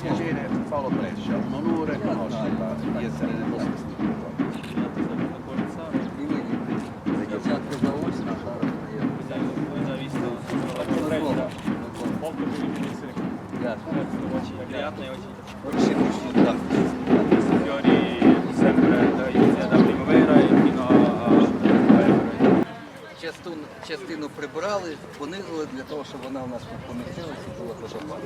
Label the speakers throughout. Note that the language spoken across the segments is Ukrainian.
Speaker 1: piacere Paolo Brescia, un onore conoscerla di essere nel vostro istituto.
Speaker 2: Приятно и очень
Speaker 3: Пришипучні, так.
Speaker 2: fiori
Speaker 3: Частину, прибрали, понизили для того, щоб вона у нас тут помістилася і була
Speaker 2: fa.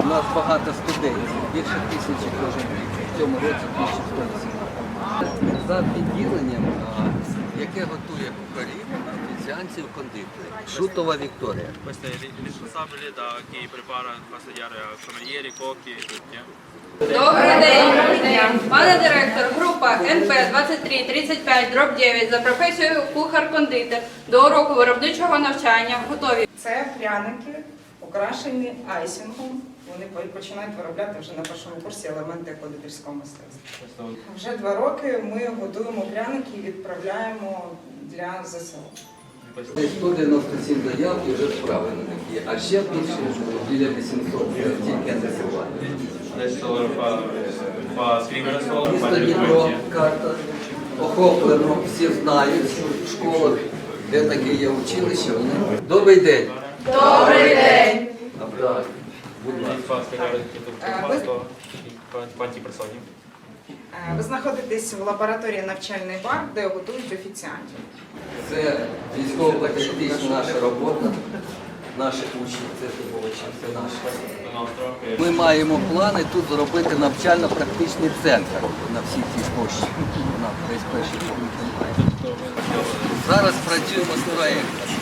Speaker 3: У нас багато студентів, більше тисячі кожен рік. В цьому році 1180. За відділенням, яке готує кухарів, офіціантів, кондитерів. Шутова Вікторія.
Speaker 2: Questo è il responsabile da chi prepara studiare a camerieri, cuochi e tutti.
Speaker 4: Добрий день, пане директор, група НП 2335 дроб 9 за професією кухар-кондитер до уроку виробничого навчання готові.
Speaker 5: Це пряники, окрашені айсингом. Вони починають виробляти вже на першому курсі елементи кондитерського мистецтва. Вже два роки ми готуємо пряники і відправляємо для ЗСУ.
Speaker 3: 197 заяв і вже справи на є. А ще більше, біля 800 тільки антисування.
Speaker 2: Fa scrivere solo,
Speaker 3: Місто Дніпро, карта, охоплено, всі знають в школах, де таке є училище. Вони... Добрий день.
Speaker 4: Добрий день!
Speaker 3: Так, будь ласка.
Speaker 2: fa spiegare tutto il
Speaker 5: Eh,
Speaker 2: fatto quanti persone?
Speaker 5: Е, Ви знаходитесь в лабораторії навчальний бар, де готують офіціантів.
Speaker 3: Це військово-патріотична наша робота, наших учнів, це здобувачі, це
Speaker 2: che
Speaker 3: Ми маємо плани тут зробити навчально-практичний центр на всій цій площі. На весь перший немає. Зараз працюємо з проєктом.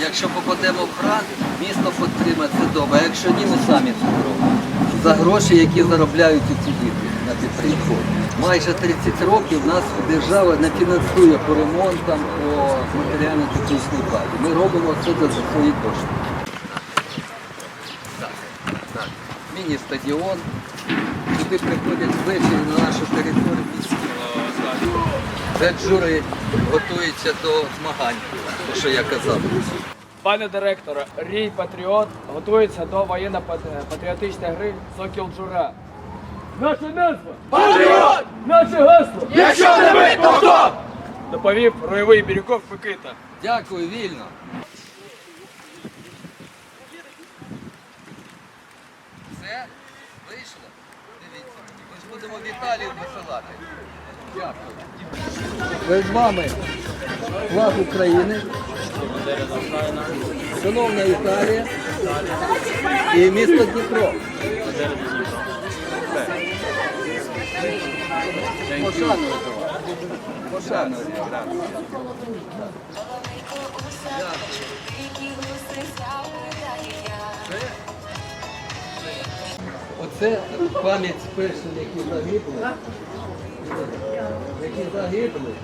Speaker 3: Якщо попадемо в грант, місто підтримає це добре. А якщо ні, ми самі це зробимо. За гроші, які заробляють ці діти на підтримку. Майже 30 років нас держава не фінансує по ремонтам, по матеріально-технічній базі. Ми робимо це за свої кошти. Міні-стадіон. Сюди приходять ввечері на нашу територію міські. Це жури готується до змагань, то що я казав.
Speaker 6: Пане директоре, Рій Патріот готується до воєнно-патріотичної гри Сокіл Джура. Наша назва! Патріот! Наше гасло! Якщо не ви, то хто? Доповів Руєвий Бірюков Микита.
Speaker 3: Дякую, вільно. Все? Вийшло? Дивіться. Ми ж будемо Віталію висилати. Дякую. Перед вами флаг України. Шановна Італія і місто Дніпро. Пошануйте вас. Оце пам'ять перших, які загибли, які загибли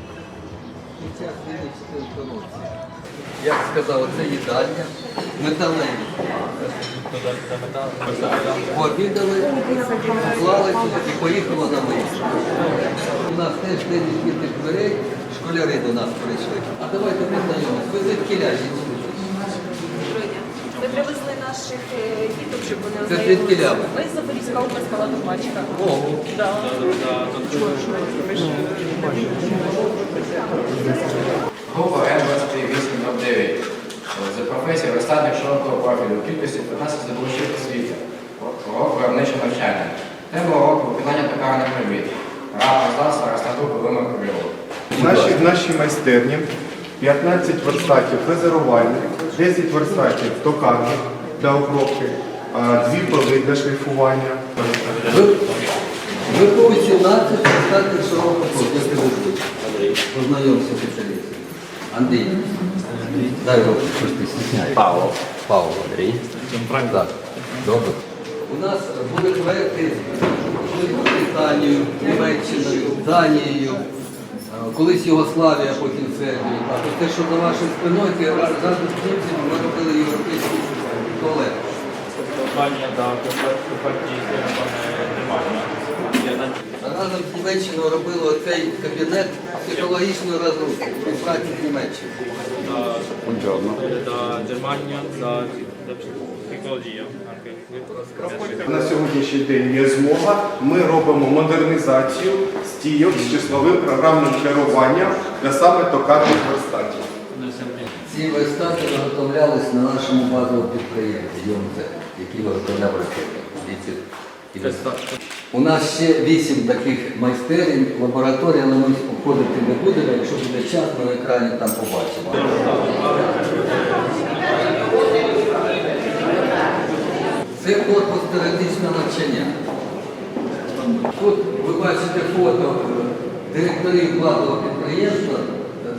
Speaker 3: під час війни в 4 році. Як сказав, це їдальня, металеві. Пообідали, поклали сюди і поїхали на виїзд. У нас теж день відкритих дверей, школяри до нас прийшли. А давайте познайомимось. Ви звідки ляжі?
Speaker 7: Ми привезли наших е, діток, щоб вони
Speaker 3: Це
Speaker 7: ознайомилися.
Speaker 3: ляви?
Speaker 7: Ми з Запорізька область Палата Бачка.
Speaker 3: Ого.
Speaker 8: Н-28-9 за професією верстатник широкого профілю у кількості 15 здобувачів освіти. Урок виробниче навчання. Тема уроку виконання токарних робіт. Раб, мистецтва, растатур, вимог криву.
Speaker 9: В нашій, в нашій майстерні 15 верстатів фрезерувальних, 10 верстатів токарних для обробки, а, дві пили для шліфування.
Speaker 3: Ви- Виховують 17 стати широкого профілю. Познайомся спеціаліст. Андрій. Дай руку, щось ти стісняєш. Павло. Павло. Андрій. Так, добре. У нас були проекти з Британією, Німеччиною, Данією, колись Югославія, потім Сербія. Так, от те, що за вашою спиною, це разом з німцями ми робили європейський туалет.
Speaker 2: Компagnia da partite немає.
Speaker 3: Разом з Німеччиною робили оцей кабінет психологічної розрухи при праці з
Speaker 2: anche.
Speaker 9: На сьогоднішній день є змога. Ми робимо модернізацію стійок з числовим програмним керуванням для саме токарних верстатів.
Speaker 3: Ці верстати виготовлялись на нашому базовому підприємстві який виготовляв ракети. У нас ще вісім таких майстерень, лабораторій, але ми обходити не будемо. Якщо буде час, ми на екрані там побачимо. Це корпус теоретичного навчання. Тут ви бачите фото е, директорів владного підприємства,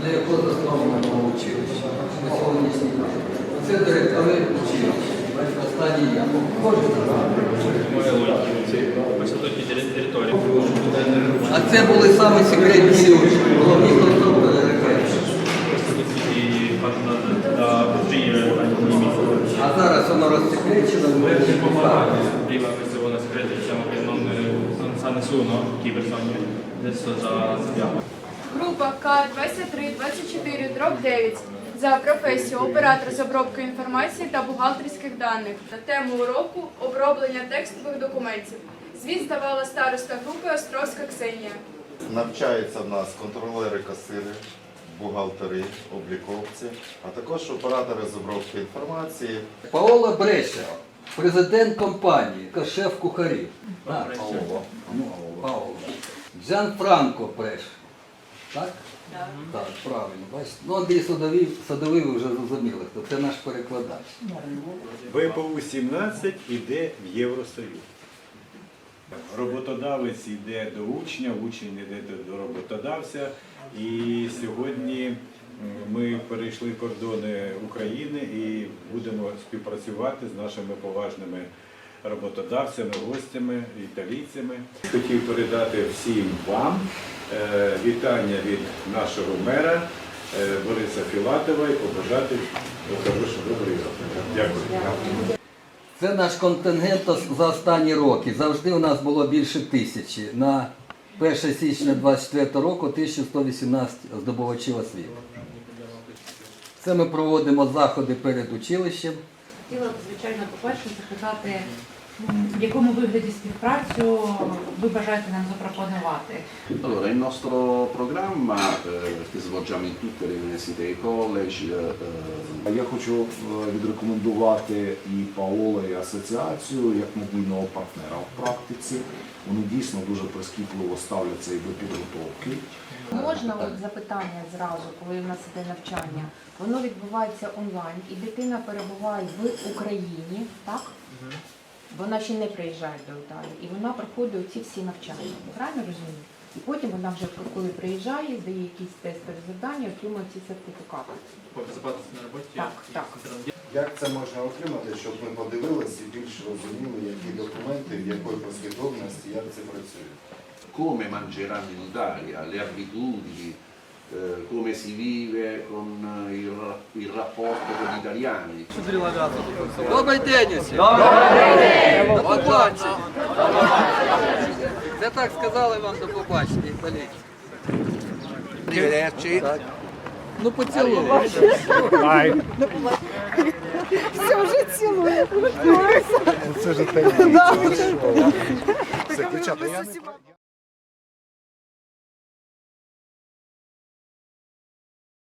Speaker 3: для якого засновано було училище. На сьогоднішній день. Це директори училища. А це були саме секретні люди, головні конструктори. А зараз воно розсекречено,
Speaker 2: già sappiamo.
Speaker 4: Група К-2324, дроб 9 за професію оператор з обробки інформації та бухгалтерських даних. На тему уроку оброблення текстових документів. Звіт здавала староста групи Островська Ксенія.
Speaker 10: Навчаються в нас контролери касири, бухгалтери, обліковці, а також оператори з обробки інформації.
Speaker 3: Паоло Брешео, президент компанії, шеф кухарів. Так, Паоло. Ну, Паоло. Джан Франко Бреш. Так? Так, правильно. Бачите? Ну, Андрій Садовий, Садовий ви вже зрозуміли, хто це наш перекладач.
Speaker 11: ВПУ 17 іде в Євросоюз. Роботодавець йде до учня, учень йде до роботодавця. І сьогодні ми перейшли кордони України і будемо співпрацювати з нашими поважними роботодавцями, гостями, італійцями. Хотів передати всім вам е, вітання від нашого мера е, Бориса Філатова і побажати хорошого добрий рок. Дякую.
Speaker 3: Це наш контингент за останні роки. Завжди у нас було більше тисячі. На 1 січня 24 року 1118 здобувачів освіти. Це ми проводимо заходи перед училищем.
Speaker 7: Хотіла б, звичайно, по-перше, запитати, в якому вигляді співпрацю ви бажаєте нам запропонувати?
Speaker 1: Allora, il nostro programma eh, che svolgiamo in tutte le università e college eh,
Speaker 12: Я хочу е, відрекомендувати і Паоло, і асоціацію як мобільного партнера в практиці. Вони дійсно дуже прискіпливо ставляться і до підготовки.
Speaker 7: Можна от запитання зразу, коли в нас іде навчання? Воно відбувається онлайн, і дитина перебуває в Україні, так? Вона ще не приїжджає до Італії, і вона проходить ці всі навчання. Правильно розумію? І потім вона вже коли приїжджає, здає якісь тестові завдання, отримує ці сертифікати.
Speaker 2: Poi на роботі.
Speaker 7: Так, так.
Speaker 10: Як це можна отримати, щоб ми подивилися і більш розуміли, які документи, в якої послідовності, як це працює?
Speaker 1: come mangeranno in Italia, le abitudini, eh, come si vive con eh, il, ra- il rapporto con gli italiani.
Speaker 3: Добрий день усім! Добрий день! До побачення! Це так сказали вам до побачення, італійці.
Speaker 1: Arrivederci.
Speaker 3: Ну поцілуй.
Speaker 9: Це ж
Speaker 12: те. ключа, дівчата, я не-